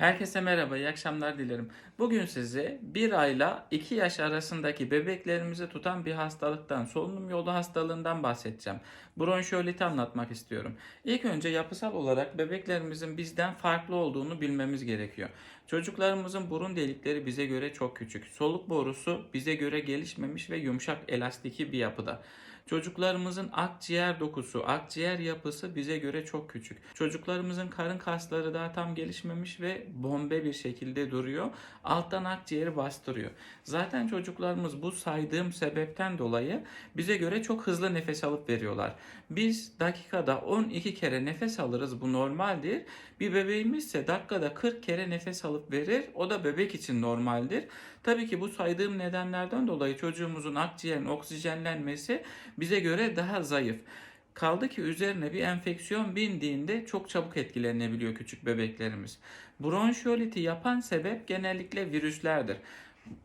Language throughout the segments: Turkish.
Herkese merhaba, iyi akşamlar dilerim. Bugün size 1 ayla 2 yaş arasındaki bebeklerimizi tutan bir hastalıktan, solunum yolu hastalığından bahsedeceğim. Bronşiyoliti anlatmak istiyorum. İlk önce yapısal olarak bebeklerimizin bizden farklı olduğunu bilmemiz gerekiyor. Çocuklarımızın burun delikleri bize göre çok küçük. Soluk borusu bize göre gelişmemiş ve yumuşak elastiki bir yapıda. Çocuklarımızın akciğer dokusu, akciğer yapısı bize göre çok küçük. Çocuklarımızın karın kasları daha tam gelişmemiş ve bombe bir şekilde duruyor. Alttan akciğeri bastırıyor. Zaten çocuklarımız bu saydığım sebepten dolayı bize göre çok hızlı nefes alıp veriyorlar. Biz dakikada 12 kere nefes alırız bu normaldir. Bir bebeğimiz ise dakikada 40 kere nefes alıp verir. O da bebek için normaldir. Tabii ki bu saydığım nedenlerden dolayı çocuğumuzun akciğerin oksijenlenmesi bize göre daha zayıf. Kaldı ki üzerine bir enfeksiyon bindiğinde çok çabuk etkilenebiliyor küçük bebeklerimiz. Bronşiyoliti yapan sebep genellikle virüslerdir.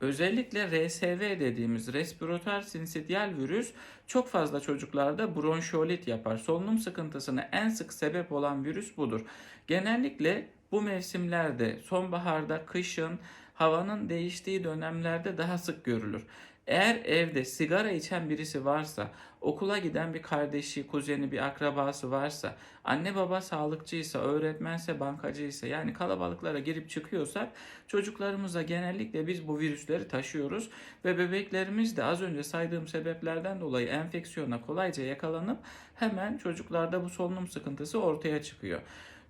Özellikle RSV dediğimiz respiratuar sinsitiyal virüs çok fazla çocuklarda bronşiolit yapar. Solunum sıkıntısına en sık sebep olan virüs budur. Genellikle bu mevsimlerde sonbaharda, kışın, havanın değiştiği dönemlerde daha sık görülür. Eğer evde sigara içen birisi varsa, okula giden bir kardeşi, kuzeni, bir akrabası varsa, anne baba sağlıkçıysa, öğretmense, bankacıysa yani kalabalıklara girip çıkıyorsak çocuklarımıza genellikle biz bu virüsleri taşıyoruz ve bebeklerimiz de az önce saydığım sebeplerden dolayı enfeksiyona kolayca yakalanıp hemen çocuklarda bu solunum sıkıntısı ortaya çıkıyor.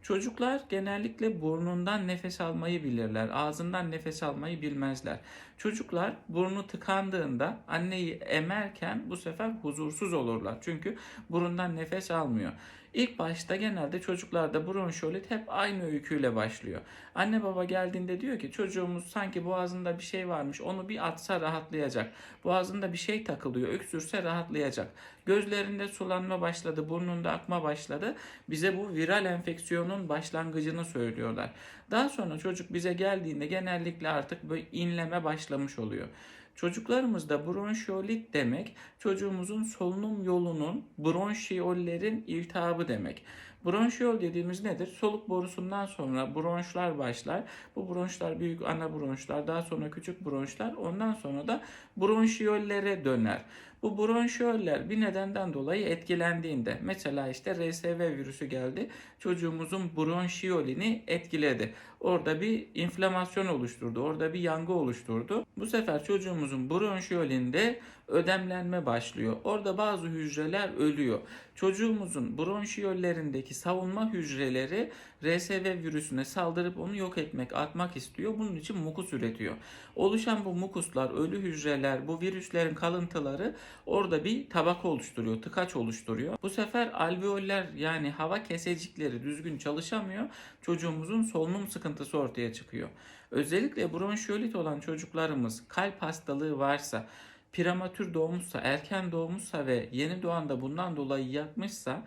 Çocuklar genellikle burnundan nefes almayı bilirler. Ağzından nefes almayı bilmezler. Çocuklar burnu tıkandığında anneyi emerken bu sefer huzursuz olurlar. Çünkü burundan nefes almıyor. İlk başta genelde çocuklarda bronşiolit hep aynı öyküyle başlıyor. Anne baba geldiğinde diyor ki çocuğumuz sanki boğazında bir şey varmış onu bir atsa rahatlayacak. Boğazında bir şey takılıyor öksürse rahatlayacak. Gözlerinde sulanma başladı, burnunda akma başladı. Bize bu viral enfeksiyonun başlangıcını söylüyorlar. Daha sonra çocuk bize geldiğinde genellikle artık böyle inleme başlamış oluyor. Çocuklarımızda bronşiolit demek çocuğumuzun solunum yolunun bronşiyollerin iltihabı demek. Bronşiyol dediğimiz nedir? Soluk borusundan sonra bronşlar başlar. Bu bronşlar büyük ana bronşlar, daha sonra küçük bronşlar, ondan sonra da bronşiyollere döner. Bu bronşiyoller bir nedenden dolayı etkilendiğinde mesela işte RSV virüsü geldi çocuğumuzun bronşiyolini etkiledi. Orada bir inflamasyon oluşturdu. Orada bir yangı oluşturdu. Bu sefer çocuğumuzun bronşiyolinde ödemlenme başlıyor. Orada bazı hücreler ölüyor. Çocuğumuzun bronşiyollerindeki savunma hücreleri RSV virüsüne saldırıp onu yok etmek, atmak istiyor. Bunun için mukus üretiyor. Oluşan bu mukuslar, ölü hücreler, bu virüslerin kalıntıları orada bir tabaka oluşturuyor, tıkaç oluşturuyor. Bu sefer alveoller yani hava kesecikleri düzgün çalışamıyor. Çocuğumuzun solunum sıkıntısı ortaya çıkıyor. Özellikle bronşiyolit olan çocuklarımız kalp hastalığı varsa, prematür doğmuşsa, erken doğmuşsa ve yeni doğan da bundan dolayı yatmışsa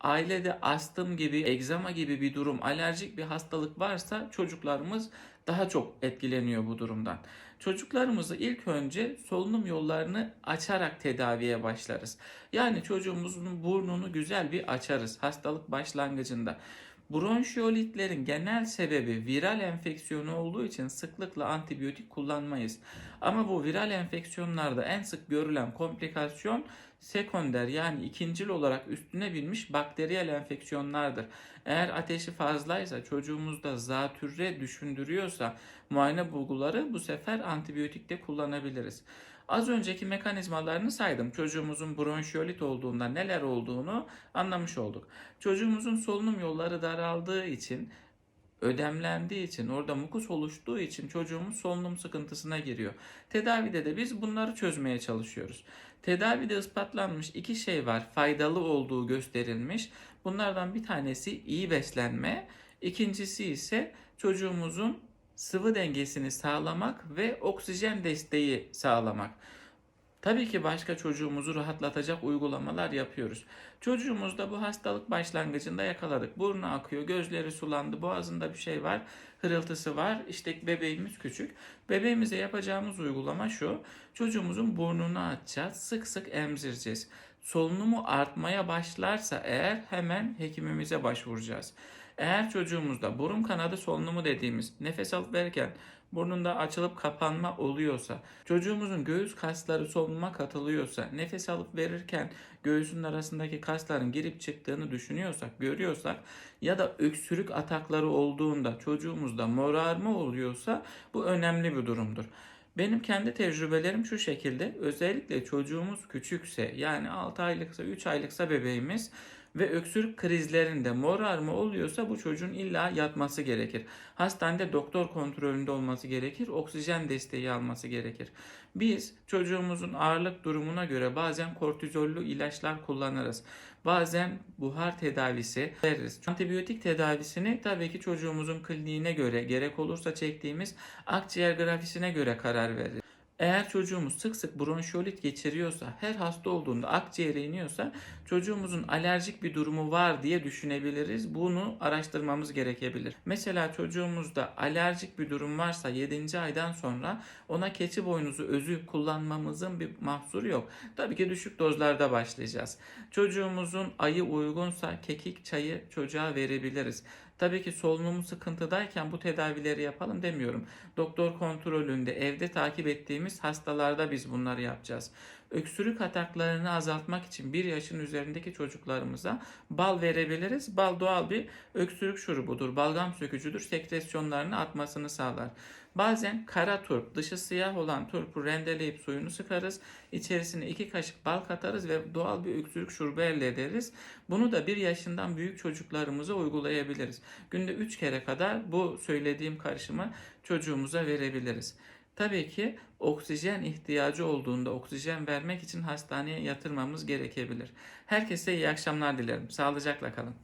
ailede astım gibi, egzama gibi bir durum, alerjik bir hastalık varsa çocuklarımız daha çok etkileniyor bu durumdan. Çocuklarımızı ilk önce solunum yollarını açarak tedaviye başlarız. Yani çocuğumuzun burnunu güzel bir açarız hastalık başlangıcında. Bronşiyolitlerin genel sebebi viral enfeksiyonu olduğu için sıklıkla antibiyotik kullanmayız. Ama bu viral enfeksiyonlarda en sık görülen komplikasyon sekonder yani ikincil olarak üstüne binmiş bakteriyel enfeksiyonlardır. Eğer ateşi fazlaysa çocuğumuzda zatürre düşündürüyorsa muayene bulguları bu sefer antibiyotikte kullanabiliriz. Az önceki mekanizmalarını saydım. Çocuğumuzun bronşiyolit olduğunda neler olduğunu anlamış olduk. Çocuğumuzun solunum yolları daraldığı için ödemlendiği için, orada mukus oluştuğu için çocuğumuz solunum sıkıntısına giriyor. Tedavide de biz bunları çözmeye çalışıyoruz. Tedavide ispatlanmış iki şey var. Faydalı olduğu gösterilmiş. Bunlardan bir tanesi iyi beslenme, ikincisi ise çocuğumuzun sıvı dengesini sağlamak ve oksijen desteği sağlamak. Tabii ki başka çocuğumuzu rahatlatacak uygulamalar yapıyoruz. Çocuğumuzda bu hastalık başlangıcında yakaladık. Burnu akıyor, gözleri sulandı, boğazında bir şey var, hırıltısı var. İşte bebeğimiz küçük. Bebeğimize yapacağımız uygulama şu. Çocuğumuzun burnunu açacağız, sık sık emzireceğiz. Solunumu artmaya başlarsa eğer hemen hekimimize başvuracağız. Eğer çocuğumuzda burun kanadı solunumu dediğimiz nefes alıp verirken burnunda açılıp kapanma oluyorsa, çocuğumuzun göğüs kasları solunuma katılıyorsa, nefes alıp verirken göğsün arasındaki kasların girip çıktığını düşünüyorsak, görüyorsak ya da öksürük atakları olduğunda çocuğumuzda morarma oluyorsa bu önemli bir durumdur. Benim kendi tecrübelerim şu şekilde. Özellikle çocuğumuz küçükse yani 6 aylıksa 3 aylıksa bebeğimiz ve öksürük krizlerinde morarma oluyorsa bu çocuğun illa yatması gerekir. Hastanede doktor kontrolünde olması gerekir. Oksijen desteği alması gerekir. Biz çocuğumuzun ağırlık durumuna göre bazen kortizollü ilaçlar kullanırız. Bazen buhar tedavisi veririz. Antibiyotik tedavisini tabii ki çocuğumuzun kliniğine göre gerek olursa çektiğimiz akciğer grafisine göre karar veririz. Eğer çocuğumuz sık sık bronşiolit geçiriyorsa, her hasta olduğunda akciğere iniyorsa çocuğumuzun alerjik bir durumu var diye düşünebiliriz. Bunu araştırmamız gerekebilir. Mesela çocuğumuzda alerjik bir durum varsa 7. aydan sonra ona keçi boynuzu özü kullanmamızın bir mahsuru yok. Tabii ki düşük dozlarda başlayacağız. Çocuğumuzun ayı uygunsa kekik çayı çocuğa verebiliriz. Tabii ki solunumu sıkıntıdayken bu tedavileri yapalım demiyorum. Doktor kontrolünde evde takip ettiğimiz hastalarda biz bunları yapacağız. Öksürük ataklarını azaltmak için 1 yaşın üzerindeki çocuklarımıza bal verebiliriz. Bal doğal bir öksürük şurubudur. Balgam sökücüdür. Sekresyonlarını atmasını sağlar. Bazen kara turp, dışı siyah olan turpu rendeleyip suyunu sıkarız. İçerisine 2 kaşık bal katarız ve doğal bir öksürük şurubu elde ederiz. Bunu da 1 yaşından büyük çocuklarımıza uygulayabiliriz. Günde 3 kere kadar bu söylediğim karışımı çocuğumuza verebiliriz. Tabii ki oksijen ihtiyacı olduğunda oksijen vermek için hastaneye yatırmamız gerekebilir. Herkese iyi akşamlar dilerim. Sağlıcakla kalın.